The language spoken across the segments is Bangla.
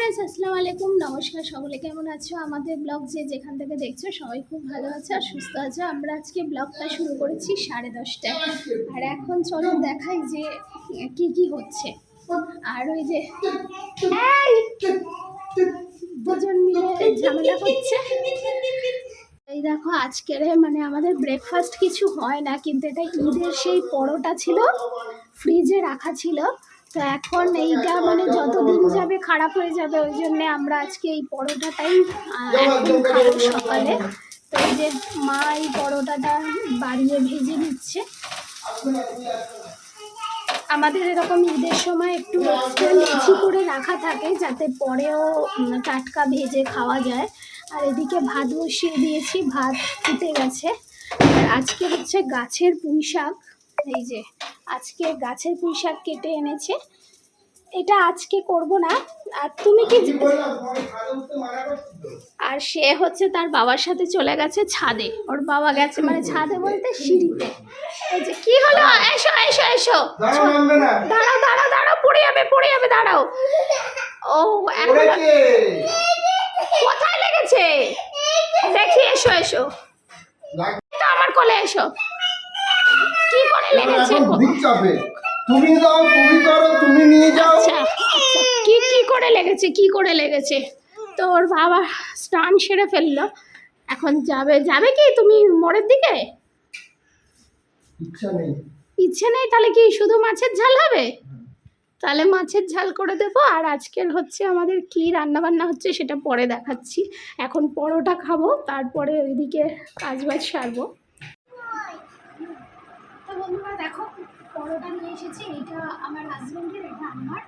ফ্রেন্ডস আসসালামু আলাইকুম। নমস্কার সকলে, কেমন আছো? আমাদের ব্লগ যে যেখান থেকে দেখছ, সবাই খুব ভালো আছে আর সুস্থ আছো। আমরা আজকে ব্লগটা শুরু করেছি সাড়ে দশটায়। আর এখন চলো দেখাই যে কি কি হচ্ছে। আর ওই যে! দুজন মিলে ঝামেলা করছে। এই দেখো, আজকের মানে আমাদের ব্রেকফাস্ট কিছু হয় না, কিন্তু এটা ঈদের সেই পরোটা ছিল ফ্রিজে রাখা ছিল। তো এখন এইটা মানে যতদিন যাবে খারাপ হয়ে যাবে, ওই জন্যে আমরা আজকে এই পরোটাটাই এখন খাব সকালে। তো এই যে মা এই পরোটাটা বাড়িয়ে ভেজে নিচ্ছে। আমাদের এরকম ঈদের সময় একটু এক্সট্রা লেচি করে রাখা থাকে, যাতে পরেও টাটকা ভেজে খাওয়া যায়। আর এদিকে ভাত বসিয়ে দিয়েছি, ভাত ফুটে গেছে। আর আজকে হচ্ছে গাছের পুঁই শাক এই যে আজকে গাছের পুঁই শাক কেটে এনেছে। এটা আজকে করব না। আর তুমি কি আর সে হচ্ছে তার বাবার সাথে চলে গেছে ছাদে। ওর বাবা গেছে মানে ছাদে বলতে সিঁড়িতে। এই যে কি হলো? এসো এসো এসো। দাঁড়াও দাঁড়াও দাঁড়াও পড়ে যাবে পড়ে যাবে দাঁড়াও। ও এখন কোথায় লেগেছে? দেখি এসো এসো। তো আমার কোলে এসো। কি করে লেগেছে চাপে। তুমি দাও তুমি করো তুমি নিয়ে যাও। আচ্ছা আচ্ছা কি কি করে লেগেছে কি করে লেগেছে? তো ওর বাবা স্নান সেরে ফেলল। এখন যাবে যাবে কি তুমি মোড়ের দিকে? ইচ্ছা নেই। ইচ্ছে নেই তাহলে কি শুধু মাছের ঝাল হবে? তাহলে মাছের ঝাল করে দেবো আর আজকের হচ্ছে আমাদের কি রান্না বান্না হচ্ছে সেটা পরে দেখাচ্ছি। এখন পরোটা খাব তারপরে ওইদিকে কাজবাজ সারবো তো বন্ধুরা দেখো পরোটা নিয়ে এসেছি, এটা আমার হাজব্যান্ডের এটা আমার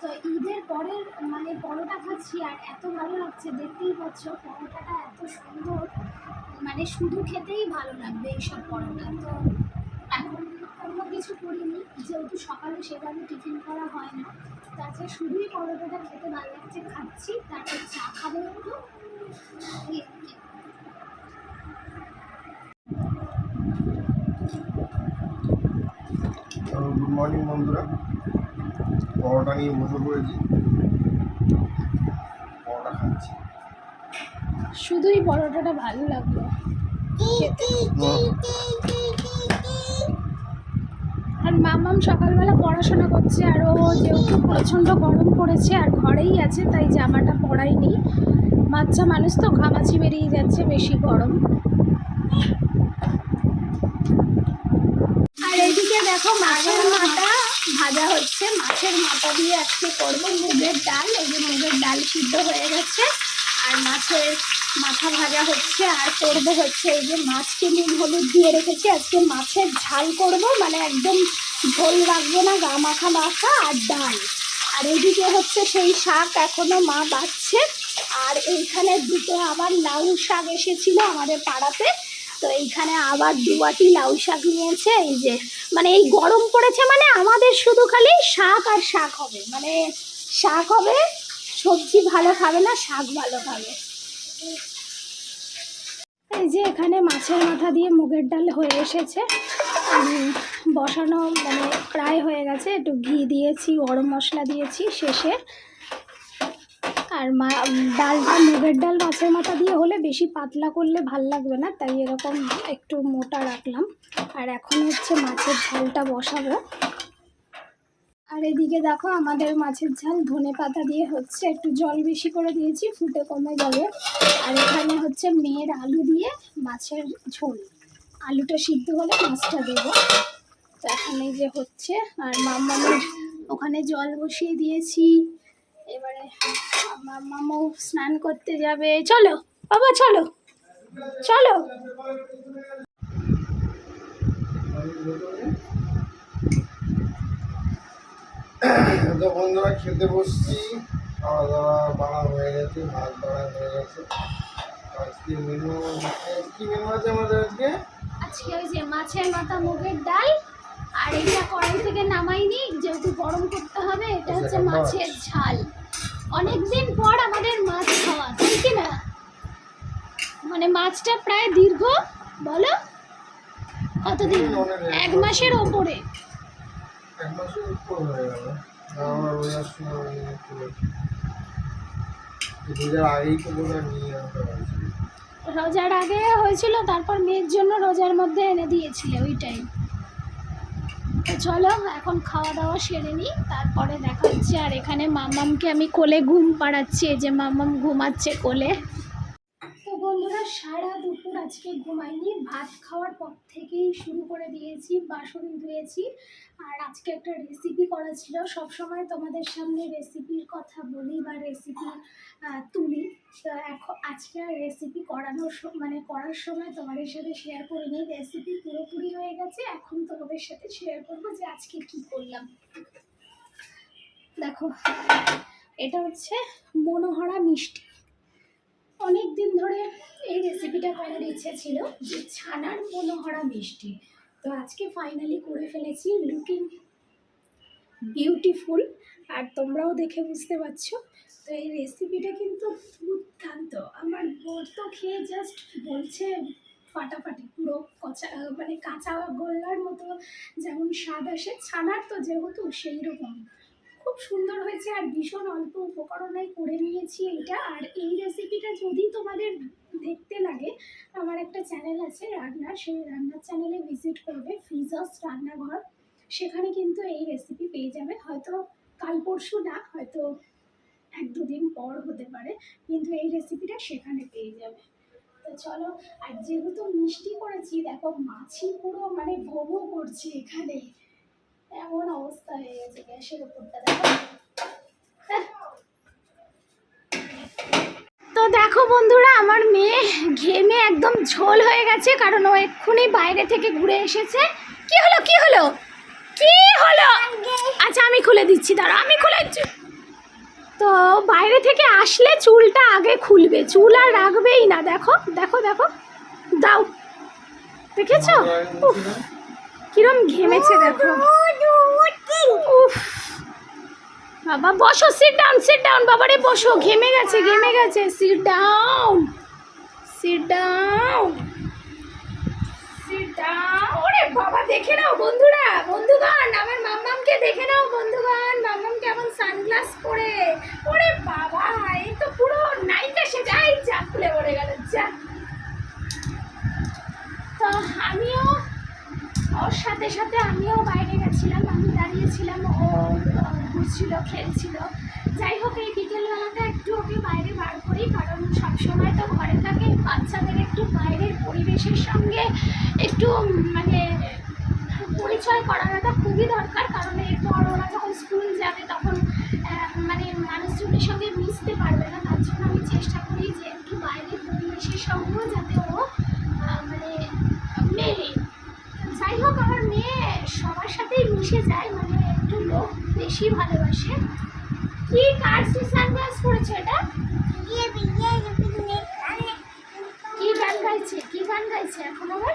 তো ঈদের পরের মানে পরোটা খাচ্ছি আর এত ভালো লাগছে, দেখতেই পাচ্ছ পরোটাটা এত সুন্দর। মানে শুধু খেতেই ভালো লাগবে এইসব পরোটা। তো এখন অন্য কিছু করিনি, যেহেতু সকালে সেভাবে টিফিন করা হয় না। তাছাড়া শুধুই পরোটাটা খেতে ভালো লাগছে, খাচ্ছি। তারপর চা খাব একটু। কি। গুড মর্নিং বন্ধুরা। পরোটা নিয়ে বসে পড়েছি। পরোটা খাচ্ছি। শুধুই পরোটাটা ভালো লাগল। আর মামাম সকালবেলা পড়াশোনা করছে, আর ও যেহেতু প্রচণ্ড গরম পড়েছে আর ঘরেই আছে, তাই জামাটা পরাইনি। বাচ্চা মানুষ তো ঘামাচি বেরিয়ে যাচ্ছে বেশি গরম। আর এইদিকে দেখো মাছের মাথা ভাজা হচ্ছে। মাছের মাথা দিয়ে আজকে করব মুগের ডাল। এই যে মুগের ডাল সিদ্ধ হয়ে গেছে। আর মাছের মাথা ভাজা হচ্ছে, আর করব হচ্ছে এই যে মাছকে নুন, হলুদ দিয়ে রেখেছি। আজকে মাছের ঝাল করব মানে একদম ঝোল রাখব না, গা মাখা মাখা আর ডাল। আর এইদিকে হচ্ছে সেই শাক এখনও মা বাচ্ছে। আর এইখানে দুটো আবার লাউ শাক এসেছিল আমাদের পাড়াতে। তো এইখানে আবার দুবাটি লাউ শাক নিয়েছে, এই যে মানে এই গরম পড়েছে মানে আমাদের শুধু খালি শাক আর শাক হবে মানে শাক হবে, সবজি ভালো খাবে না, শাক ভালো খাবে। এই যে এখানে মাছের মাথা দিয়ে মুগের ডাল হয়ে এসেছে বসানো মানে প্রায় হয়ে গেছে, একটু ঘি দিয়েছি, গরম মশলা দিয়েছি, শেষে আর মা ডালটা মুগের ডাল মাছের মাথা দিয়ে হলে বেশি পাতলা করলে ভালো লাগবে না, তাই এরকম একটু মোটা রাখলাম। আর এখন হচ্ছে মাছের ঝালটা বসাবো। আর এদিকে দেখো আমাদের মাছের ঝাল ধনে পাতা দিয়ে হচ্ছে, একটু জল বেশি করে দিয়েছি, ফুটে কমে যাবে আর এখানে হচ্ছে মেয়ের আলু দিয়ে মাছের ঝোল। আলুটা সিদ্ধ হলে মাছটা দেবো। তো এখন এই যে হচ্ছে, আর মাম্মামের ওখানে জল বসিয়ে দিয়েছি। এবারে আমার মামাও স্নান করতে যাবে। চলো বাবা চলো চলো। তো বন্ধুরা খেতে বসছি। খাওয়া দাওয়া বাড়া হয়ে গেছে ভাত বাড়া হয়ে গেছে। আজকে মেনু কি মেনু আছে আমাদের আজকে? আজকে ওই যে মাছের মাথা মুগের ডাল আর এটা কড়াই থেকে নামাইনি যেহেতু গরম করতে হবে এটা হচ্ছে মাছের ঝাল। অনেকদিন পর আমাদের মাছ খাওয়া তাই কি না? মানে মাছটা প্রায় দীর্ঘ বলো? কতদিন? এক মাসের ওপরে। রোজার আগে হয়েছিল তারপর মেয়ের জন্য রোজার মধ্যে এনে দিয়েছিলে ওইটাই। তো চলো, এখন খাওয়া দাওয়া সেরে নিই, তারপরে দেখা হচ্ছে। আর এখানে মামামকে আমি কোলে ঘুম পাড়াচ্ছি, এই যে মামাম ঘুমাচ্ছে কোলে। বন্ধুরা, সারা দুপুর আজকে ঘুমাইনি। ভাত খাওয়ার পর থেকেই শুরু করে দিয়েছি, বাসন ধুয়েছি। আর আজকে একটা রেসিপি করা ছিল। সব সময় তোমাদের সামনে রেসিপির কথা বলি বা রেসিপি তুলি। এখন আজকে আর রেসিপি করানোর মানে করার সময় তোমাদের সাথে শেয়ার করিনি রেসিপি পুরোপুরি হয়ে গেছে। এখন তোমাদের সাথে শেয়ার করব যে আজকে কি করলাম। দেখো, এটা হচ্ছে মনোহরা মিষ্টি। অনেক দিন ধরে এই রেসিপিটা করার ইচ্ছে ছিল যে ছানার মনোহরা মিষ্টি। তো আজকে ফাইনালি করে ফেলেছি লুকিং বিউটিফুল আর তোমরাও দেখে বুঝতে পারছ। তো এই রেসিপিটা কিন্তু দুর্দান্ত। আমার বোর তো খেয়ে জাস্ট বলছে ফাটাফাটি, পুরো কচা মানে কাঁচা গোল্লার মতো যেমন স্বাদ আসে, ছানার তো যেহেতু সেই রকম খুব সুন্দর হয়েছে আর ভীষণ অল্প উপকরণে করে নিয়েছি এটা। আর এই রেসিপিটা যদি তোমাদের দেখতে লাগে, আমার একটা চ্যানেল আছে রান্নার, সেই রান্নার চ্যানেলে ভিজিট করবে ফিজাস রান্নাঘর। সেখানে কিন্তু এই রেসিপি পেয়ে যাবে। হয়তো কাল পরশু না, হয়তো এক দুদিন পর হতে পারে, কিন্তু এই রেসিপিটা সেখানে পেয়ে যাবে। তো চলো, আর যেহেতু মিষ্টি করেছি, দেখো মাছি পুরো মানে ভোগও করছে এখানে। এমন অবস্থা হয়ে গেছে গ্যাসের উপরটা, দেখো। হ্যাঁ। তো দেখো বন্ধুরা, আমার মেয়ে ঘেমে একদম ঝোল হয়ে গেছে, কারণ ও এক্ষুনি বাইরে থেকে ঘুরে এসেছে। কি হলো কি হলো? কি হলো? আচ্ছা আমি খুলে দিচ্ছি দাঁড়া আমি খুলে দিচ্ছি। তো বাইরে থেকে আসলে চুলটা আগে খুলবে, চুল আর রাখবেই না, দেখো দেখো দেখো। দাও। দেখেছ? কিরম ঘেমেছে দেখো। বাবা, বসো সিট ডাউন সিট ডাউন বাবারে বসো, ঘেমে গেছে ঘেমে গেছে sit down sit down sit down ওরে বাবা, দেখে নাও বন্ধুরা, বন্ধুগণ, আমার মাম্মামকে দেখে নাও বন্ধুগণ মাম্মাম কেমন সানগ্লাস পরে ওরে বাবা এই তো পুরো নাইটা সে যাই যা খুলে পড়ে গেল যা তো আমিও ওর সাথে সাথে আমিও বাইরে গেছিলাম আমি দাঁড়িয়েছিলাম ও ঘুরছিল, খেলছিল। যাই হোক, এই বিকেলবেলাটা একটু ওকে বাইরে বার করি, কারণ সবসময় তো ঘরে থাকে, বাচ্চাদের একটু বাইরের পরিবেশের সঙ্গে একটু মানে পরিচয় করানোটা খুবই দরকার, কারণ এরপর ওরা যখন স্কুল যাবে তখন মানে মানুষজনের সঙ্গে মিশতে পারবে না। তার জন্য আমি চেষ্টা করি যে একটু বাইরের পরিবেশের সঙ্গেও যাতে ও আহ, মানে মেলে যাই হোক আমার মেয়ে সবার সাথেই মিশে যায় মানে একটু লোক বেশি ভালোবাসে। কি কার সানগ্লাস পড়েছে এটা? কি গান গাইছে? কি গান গাইছে এখন আবার?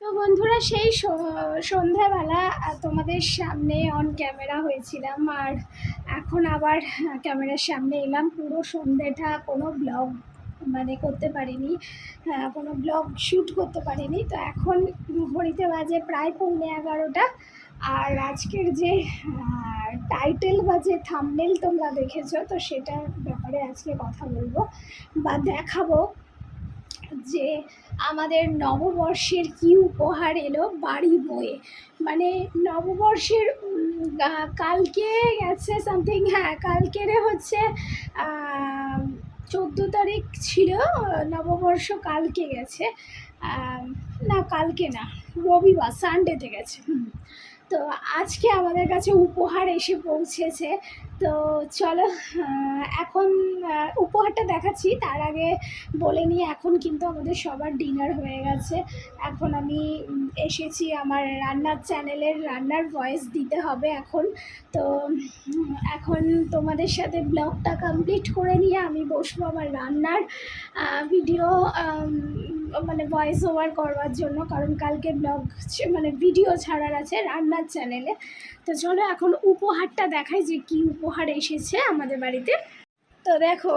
তো বন্ধুরা, সেই সন্ধ্যাবেলা তোমাদের সামনে অন ক্যামেরা হয়েছিলাম আর এখন আবার ক্যামেরার সামনে এলাম। পুরো সন্ধ্যেটা কোনো ব্লগ মানে করতে পারিনি আহ, কোনো ব্লগ শ্যুট করতে পারিনি। তো এখন ঘড়িতে বাজে প্রায় পৌনে এগারোটা। আর আজকের যে টাইটেল বা যে থামনেল তোমরা দেখেছ তো সেটার ব্যাপারে আজকে কথা বলব বা দেখাবো যে আমাদের নববর্ষের কি উপহার এলো বাড়ি বয়ে। মানে নববর্ষের কালকে গেছে সামথিং হ্যাঁ কালকেরে হচ্ছে চোদ্দ তারিখ ছিল, নববর্ষ কালকে গেছে। না, কালকে না, রবিবার সানডেতে গেছে। তো আজকে আমাদের কাছে উপহার এসে পৌঁছেছে তো চলো এখন উপহারটা দেখাচ্ছি। তার আগে বলে নিয়ে এখন কিন্তু আমাদের সবার ডিনার হয়ে গেছে। এখন আমি এসেছি আমার রান্নার চ্যানেলের রান্নার ভয়েস দিতে হবে এখন। তো এখন তোমাদের সাথে ব্লগটা কমপ্লিট করে নিয়ে আমি বসবো আমার রান্নার ভিডিও মানে ভয়েস ওভার করবার জন্য। কারণ কালকে ব্লগ মানে ভিডিও ছাড়ার আছে রান্নার চ্যানেলে তো চলো এখন উপহারটা দেখাই যে কি উপহার এসেছে আমাদের বাড়িতে। তো দেখো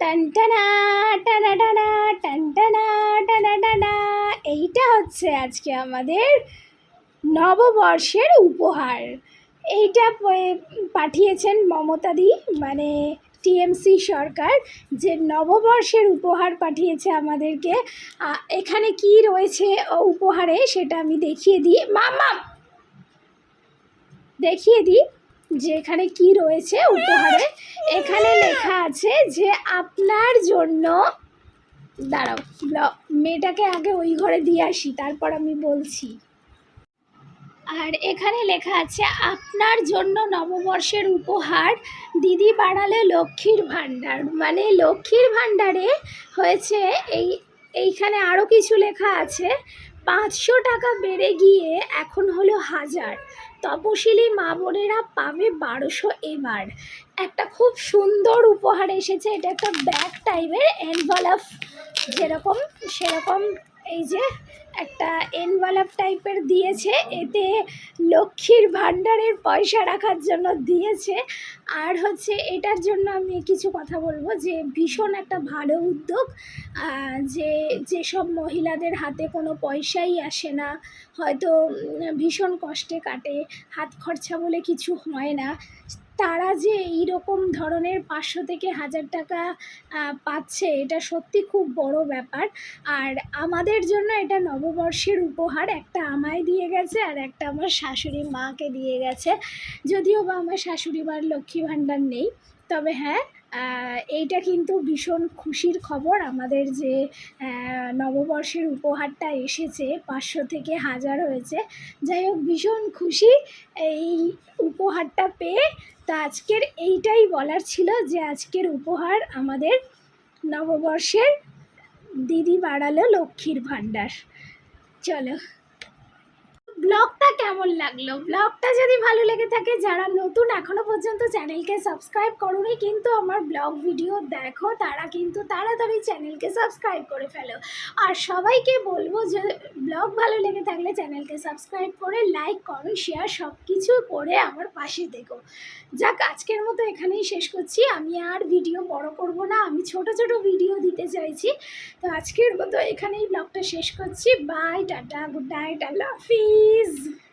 টানটানা টানা টানা টানটানা টানা টানা এইটা হচ্ছে আজকে আমাদের নববর্ষের উপহার। এইটা পাঠিয়েছেন মমতাদি মানে টিএমসি সরকার, যে নববর্ষের উপহার পাঠিয়েছে আমাদেরকে। এখানে কি রয়েছে উপহারে সেটা আমি দেখিয়ে দিই। মামা! দেখিয়ে দিই যে এখানে কি রয়েছে উপহারে। এখানে লেখা আছে যে আপনার জন্য, দাঁড়াও মেয়েটাকে আগে ওই ঘরে দিয়ে আসি, তারপর আমি বলছি। আর এখানে লেখা আছে, আপনার জন্য নববর্ষের উপহার দিদি বাড়ালে লক্ষ্মীর ভাণ্ডার। মানে লক্ষ্মীর ভাণ্ডারে হয়েছে এই, এইখানে আরও কিছু লেখা আছে, পাঁচশো টাকা বেড়ে গিয়ে এখন হলো হাজার। তপশিলি মা বোনেরা পাবে বারোশো এবার একটা খুব সুন্দর উপহার এসেছে, এটা একটা ব্যাগ টাইপের এনভেলপ যেরকম, সেরকম এই যে একটা এনভেলপ টাইপের দিয়েছে। এতে লক্ষ্মীর ভাণ্ডারের পয়সা রাখার জন্য দিয়েছে। আর হচ্ছে এটার জন্য আমি কিছু কথা বলব যে ভীষণ একটা ভালো উদ্যোগ। যে যেসব মহিলাদের হাতে কোনো পয়সাই আসে না, হয়তো ভীষণ কষ্টে কাটে, হাত খরচা বলে কিছু হয় না। তারা যে এই রকম ধরনের পাঁচশো থেকে হাজার টাকা পাচ্ছে, এটা সত্যি খুব বড় ব্যাপার। আর আমাদের জন্য এটা নববর্ষের উপহার একটা আমায় দিয়ে গেছে আর একটা আমার শাশুড়ি মাকে দিয়ে গেছে। যদিও বা আমার শাশুড়ি মার লক্ষ্মী ভাণ্ডার নেই, তবে হ্যাঁ এইটা কিন্তু ভীষণ খুশির খবর। আমাদের যে নববর্ষের উপহারটা এসেছে, পাঁচশো থেকে হাজার হয়েছে। যাই হোক, ভীষণ খুশি এই উপহারটা পেয়ে। তো আজকের এইটাই বলার ছিল যে, আজকের উপহার আমাদের নববর্ষের দিদি বাড়ালো লক্ষ্মীর ভাণ্ডার। চলো। ব্লগটা কেমন লাগল? ব্লগটা যদি ভালো লেগে থাকে, যারা নতুন এখনও পর্যন্ত চ্যানেলকে সাবস্ক্রাইব করোনি, কিন্তু আমার ব্লগ ভিডিও দেখো, তারা কিন্তু তাড়াতাড়ি চ্যানেলকে সাবস্ক্রাইব করে ফেলো। আর সবাইকে বলব যে, ব্লগ ভালো লেগে থাকলে চ্যানেলকে সাবস্ক্রাইব করে, লাইক করো শেয়ার সব কিছু করে আমার পাশে দেখো যাক, আজকের মতো এখানেই শেষ করছি। আমি আর ভিডিও বড় করব না, আমি ছোট ছোট ভিডিও দিতে চাইছি। তো আজকের মতো এখানেই ব্লগটা শেষ করছি। বাই, টাটা, গুড নাইট, আল্লাহ হাফিজ। please.